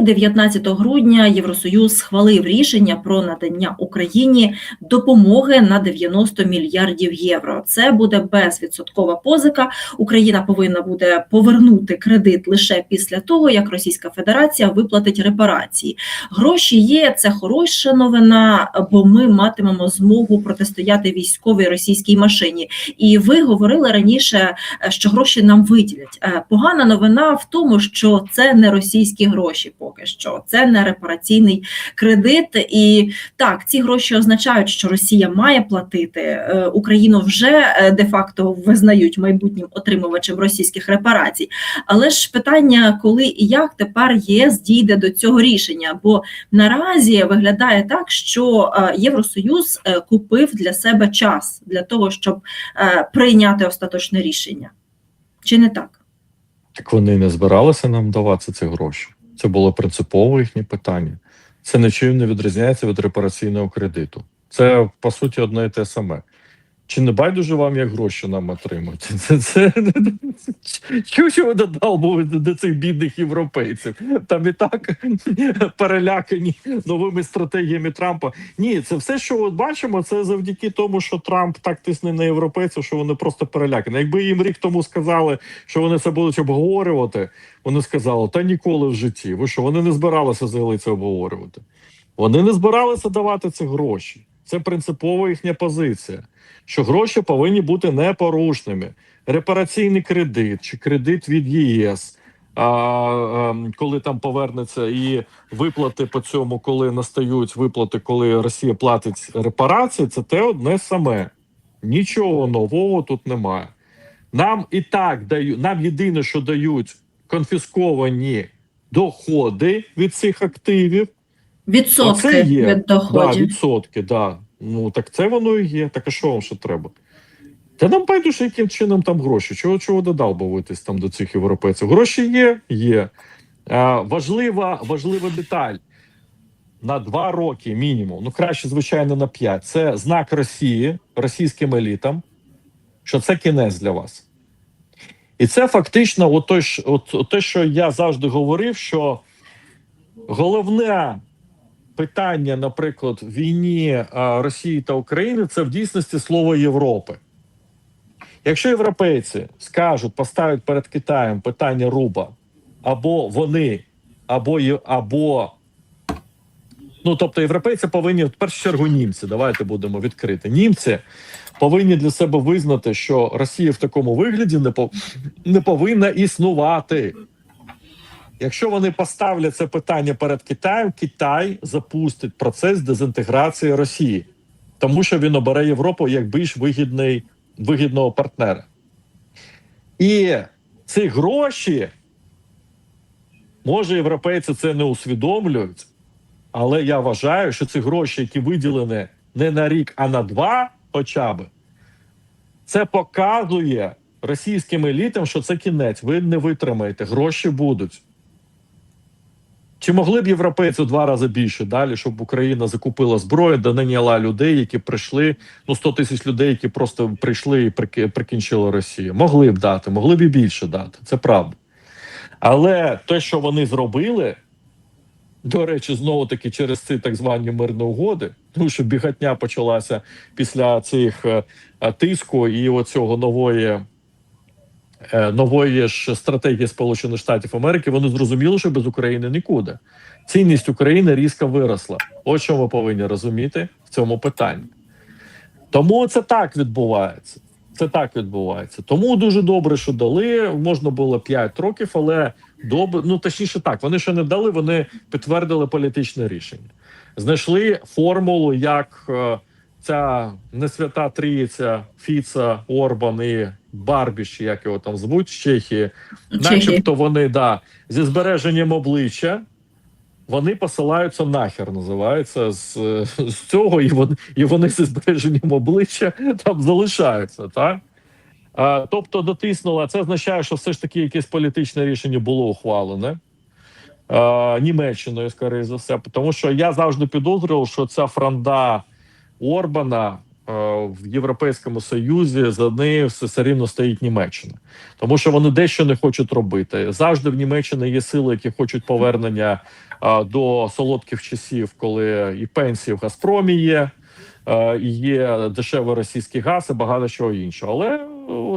19 грудня Євросоюз схвалив рішення про надання Україні допомоги на 90 мільярдів євро. Це буде безвідсоткова позика. Україна повинна буде повернути кредит лише після того, як Російська Федерація виплатить репарації. Гроші є, це хороша новина, бо ми матимемо змогу протистояти військовій російській машині. І ви говорили раніше, е, що гроші нам виділять. Е, Погана новина в тому, що це не російські гроші. Поки що це не репараційний кредит, і так ці гроші означають, що Росія має платити. Е, Україну вже е, де-факто визнають майбутнім отримувачем російських репарацій. Але ж питання, коли і як тепер ЄС дійде до цього рішення? Бо наразі виглядає так, що е, Євросоюз купив для себе час для того, щоб прийняти остаточне рішення, чи не так? Так вони не збиралися нам давати ці гроші. Це було принципово їхнє питання. Це нічим не відрізняється від репараційного кредиту. Це по суті одне і те саме. Чи не байдуже вам, як гроші нам отримують? Це, це, чого що додалбуєте до цих бідних європейців? Там і так перелякані новими стратегіями Трампа. Ні, це все, що от бачимо, це завдяки тому, що Трамп так тисне на європейців, що вони просто перелякані. Якби їм рік тому сказали, що вони це будуть обговорювати, вони сказали, та ніколи в житті. Ви що вони не збиралися взагалі це обговорювати? Вони не збиралися давати ці гроші. Це принципова їхня позиція, що гроші повинні бути непорушними. Репараційний кредит чи кредит від ЄС, а, а, коли там повернеться і виплати по цьому, коли настають виплати, коли Росія платить репарації, це те одне саме. Нічого нового тут немає. Нам і так дають, нам єдине, що дають конфісковані доходи від цих активів. Відсотки Оце є. від доходів. Да, відсотки, да. Ну так це воно і є. Так а що вам ще треба? Та нам байдуже, яким чином там гроші. Чого чого додалбуватись там до цих європейців? Гроші є, є. А, важлива, важлива деталь. На два роки мінімум, ну краще, звичайно, на п'ять. Це знак Росії, російським елітам, що це кінець для вас. І це фактично, от той, от, от те, що я завжди говорив, що головне питання, наприклад, війні Росії та України це в дійсності слово Європи. Якщо європейці скажуть, поставлять перед Китаєм питання руба, або вони, або або ну тобто європейці повинні в першу чергу німці. Давайте будемо відкрити. Німці повинні для себе визнати, що Росія в такому вигляді не, пов... не повинна існувати. Якщо вони поставлять це питання перед Китаєм, Китай запустить процес дезінтеграції Росії, тому що він обере Європу як більш вигідний, вигідного партнера. І ці гроші, може, європейці це не усвідомлюють, але я вважаю, що ці гроші, які виділені не на рік, а на два, хоча б, це показує російським елітам, що це кінець. Ви не витримаєте, гроші будуть. Чи могли б європейці два рази більше далі, щоб Україна закупила зброю, де наняла людей, які прийшли, ну 100 тисяч людей, які просто прийшли і прикінчили Росію? Могли б дати, могли б і більше дати. Це правда. Але те, що вони зробили, до речі, знову таки через ці так звані мирні угоди, тому що бігатня почалася після цих е, тиску і оцього нової. Е, Нової ж стратегії Сполучених Штатів Америки вони зрозуміли, що без України нікуди. Цінність України різко виросла. Ось що ви повинні розуміти в цьому питанні. Тому це так відбувається. Це так відбувається. Тому дуже добре, що дали. Можна було 5 років, але добре, ну точніше так. Вони ще не дали, вони підтвердили політичне рішення. Знайшли формулу, як е, ця несвята трійця Фіца, Орбан і Барбіш, чи як його там звуть з Чехії, начебто вони да зі збереженням обличчя. Вони посилаються нахер, називається з, з цього, і вони, і вони зі збереженням обличчя там залишаються, так? А, тобто дотиснула, це означає, що все ж таки якесь політичне рішення було ухвалене а, Німеччиною, скоріше за все. Тому що я завжди підозрював, що ця фронда Орбана в Європейському Союзі за нею все, все рівно стоїть Німеччина, тому що вони дещо не хочуть робити. Завжди в Німеччині є сили, які хочуть повернення е, до солодких часів, коли і пенсії в Газпромі є. е, І є дешевий російський газ і багато чого іншого. Але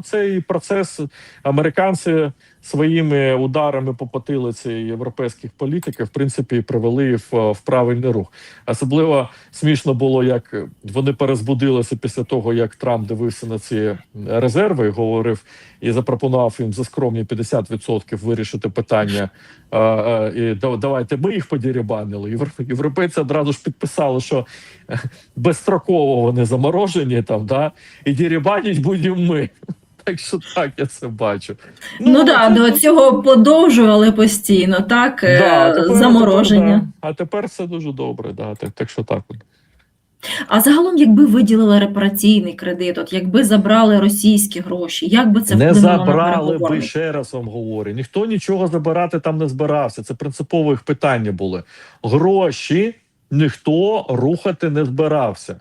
цей процес американці своїми ударами по потилиці європейських політиків в принципі привели в, в правильний рух. Особливо смішно було, як вони перезбудилися після того, як Трамп дивився на ці резерви, говорив і запропонував їм за скромні 50% вирішити питання. е, е, і давайте ми їх подірібанили. Євро- Європейці одразу ж підписали, що е, безстроково вони заморожені там, да, і дірібанять будемо ми. Так що так, я це бачу. Ну, да, це- до цього подовжували постійно, так? Да, е, тепер- замороження. тепер, да. А тепер все дуже добре, да, так, так що так. А загалом, якби виділили репараційний кредит, от якби забрали російські гроші, як би це не забрали би, ще раз вам говорю. Ніхто нічого забирати там не збирався. Це принципове їх питання були. Гроші ніхто рухати не збирався.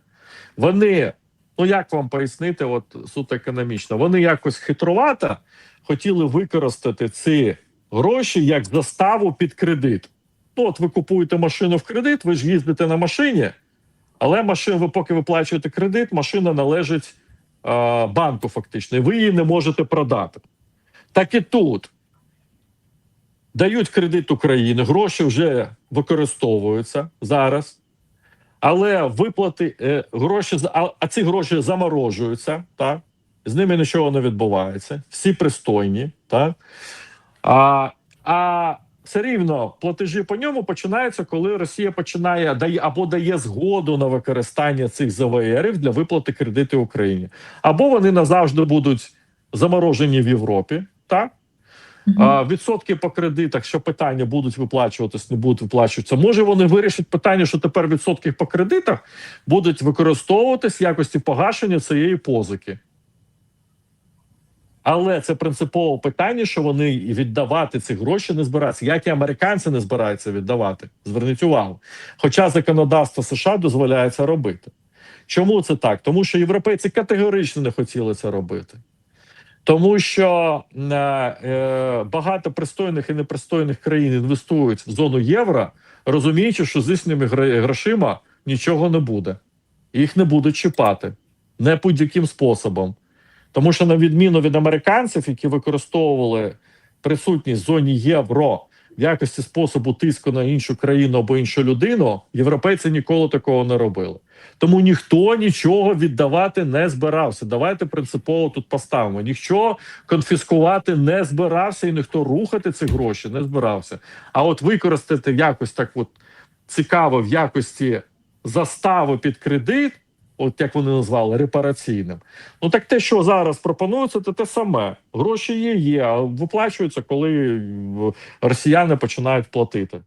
Вони, ну як вам пояснити, от суто економічно, вони якось хитрувато хотіли використати ці гроші як заставу під кредит. Ну, от ви купуєте машину в кредит, ви ж їздите на машині, але машин, ви поки виплачуєте кредит, машина належить е, банку, фактично, і ви її не можете продати. Так і тут дають кредит Україні, гроші вже використовуються зараз, але виплати е, гроші а, а ці гроші заморожуються, так? з ними нічого не відбувається, всі пристойні, так? А, а все рівно платежі по ньому починаються, коли Росія починає дає або дає згоду на використання цих ЗВРів для виплати кредити Україні, або вони назавжди будуть заморожені в Європі, так? Відсотки по кредитах, що питання будуть виплачуватись, не будуть виплачуватися. Може, вони вирішать питання, що тепер відсотки по кредитах будуть використовуватись в якості погашення цієї позики. Але це принципове питання, що вони віддавати ці гроші не збираються. Як і американці не збираються віддавати. Зверніть увагу. Хоча законодавство США дозволяє це робити. Чому це так? Тому що європейці категорично не хотіли це робити. Тому що е, е, багато пристойних і непристойних країн інвестують в зону євро, розуміючи, що з їхніми грошима нічого не буде. Їх не будуть чіпати не будь-яким способом. Тому що, на відміну від американців, які використовували присутність в зоні євро в якості способу тиску на іншу країну або іншу людину, європейці ніколи такого не робили. Тому ніхто нічого віддавати не збирався. Давайте принципово тут поставимо. Ніхто конфіскувати не збирався, і ніхто рухати ці гроші не збирався. А от використати якось так, от цікаво в якості застави під кредит, от як вони назвали, репараційним. Ну так те, що зараз пропонується, це те саме. Гроші є, є, а виплачуються, коли росіяни починають платити.